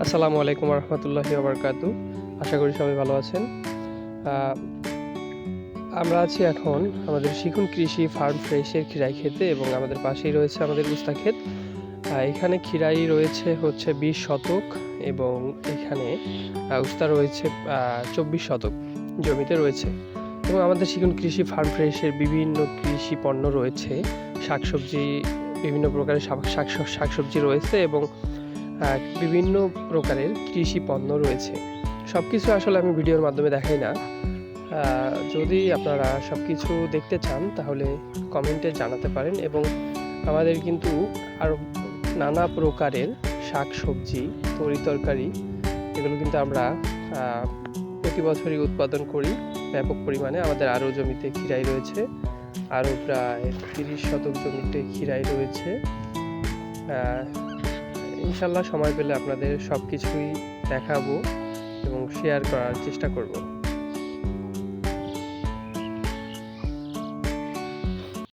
আসসালামু আলাইকুম রহমতুল্লাহি আবরকাতু আশা করি সবাই ভালো আছেন। আমরা আছি এখন আমাদের শিখুন কৃষি ফার্ম ফ্রেশের খিরাই খেতে এবং আমাদের পাশেই রয়েছে আমাদের উস্তা ক্ষেত। এখানে খিরাই রয়েছে হচ্ছে বিশ শতক এবং এখানে উস্তা রয়েছে চব্বিশ শতক জমিতে রয়েছে। এবং আমাদের শিখুন কৃষি ফার্ম ফ্রেশের বিভিন্ন কৃষি পণ্য রয়েছে। শাকসবজি, বিভিন্ন প্রকারের শাক, শাক- শাকসবজি রয়েছে এবং বিভিন্ন প্রকারের কৃষি পণ্য রয়েছে। সব কিছু আসলে আমি ভিডিওর মাধ্যমে দেখাই না। যদি আপনারা সব কিছু দেখতে চান, তাহলে কমেন্টে জানাতে পারেন এবং আমাদের কিন্তু আরও নানা প্রকারের শাক সবজি তরি তরকারি এগুলো কিন্তু আমরা প্রতি বছরই উৎপাদন করি। ব্যাপক পরিমাণে আমাদের আরও জমিতে খিরাই রয়েছে। আরও প্রায় তিরিশ শতক জমিতে খিরাই রয়েছে। ইনশাল্লাহ সময় পেলে আপনাদের সব কিছুই দেখাবো এবং শেয়ার করার চেষ্টা করব।